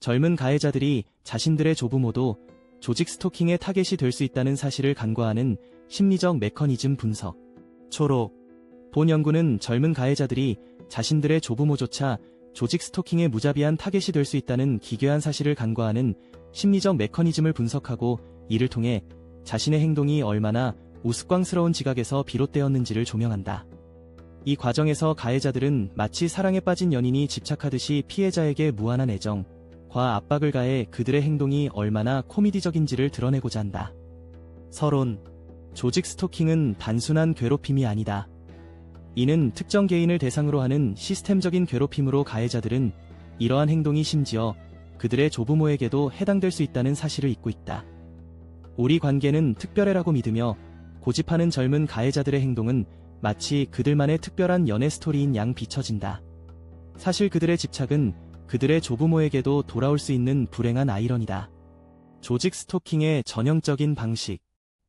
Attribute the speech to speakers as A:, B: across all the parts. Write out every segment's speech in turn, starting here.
A: 젊은 가해자들이 자신들의 조부모도 조직 스토킹의 타겟이 될 수 있다는 사실을 간과하는 심리적 메커니즘 분석. 초록. 본 연구는 젊은 가해자들이 자신들의 조부모조차 조직 스토킹의 무자비한 타겟이 될 수 있다는 기괴한 사실을 간과하는 심리적 메커니즘을 분석하고 이를 통해 자신의 행동이 얼마나 우스꽝스러운 지각에서 비롯되었는지를 조명한다. 이 과정에서 가해자들은 마치 사랑에 빠진 연인이 집착하듯이 피해자에게 무한한 애정, 과 압박을 가해 그들의 행동이 얼마나 코미디적인지를 드러내고자 한다. 서론. 조직 스토킹은 단순한 괴롭힘이 아니다. 이는 특정 개인을 대상으로 하는 시스템적인 괴롭힘으로 가해자들은 이러한 행동이 심지어 그들의 조부모에게도 해당될 수 있다는 사실을 잊고 있다. 우리 관계는 특별해라고 믿으며 고집하는 젊은 가해자들의 행동은 마치 그들만의 특별한 연애 스토리인 양 비춰진다. 사실 그들의 집착은 그들의 조부모에게도 돌아올 수 있는 불행한 아이러니다. 조직 스토킹의 전형적인 방식.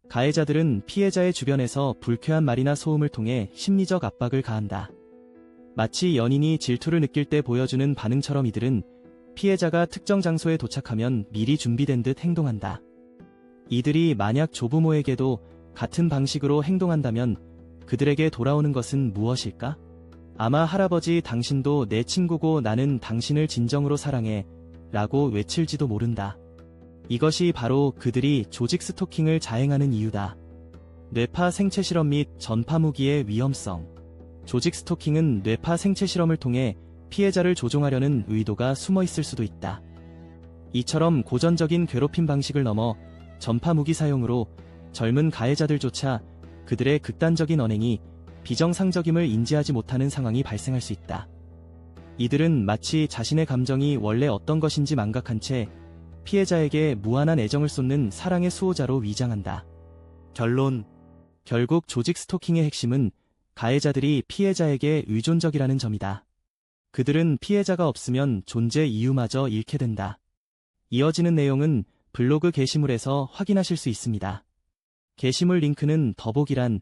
A: 가해자들은 피해자의 주변에서 불쾌한 말이나 소음을 통해 심리적 압박을 가한다. 마치 연인이 질투를 느낄 때 보여주는 반응처럼 이들은 피해자가 특정 장소에 도착하면 미리 준비된 듯 행동한다. 이들이 만약 조부모에게도 같은 방식으로 행동한다면 그들에게 돌아오는 것은 무엇일까? 아마 할아버지 당신도 내 친구고 나는 당신을 진정으로 사랑해 라고 외칠지도 모른다. 이것이 바로 그들이 조직 스토킹을 자행하는 이유다. 뇌파 생체 실험 및 전파 무기의 위험성. 조직 스토킹은 뇌파 생체 실험을 통해 피해자를 조종하려는 의도가 숨어 있을 수도 있다. 이처럼 고전적인 괴롭힘 방식을 넘어 전파 무기 사용으로 젊은 가해자들조차 그들의 극단적인 언행이 비정상적임을 인지하지 못하는 상황이 발생할 수 있다. 이들은 마치 자신의 감정이 원래 어떤 것인지 망각한 채 피해자에게 무한한 애정을 쏟는 사랑의 수호자로 위장한다. 결론. 결국 조직 스토킹의 핵심은 가해자들이 피해자에게 의존적이라는 점이다. 그들은 피해자가 없으면 존재 이유마저 잃게 된다. 이어지는 내용은 블로그 게시물에서 확인하실 수 있습니다. 게시물 링크는 더보기란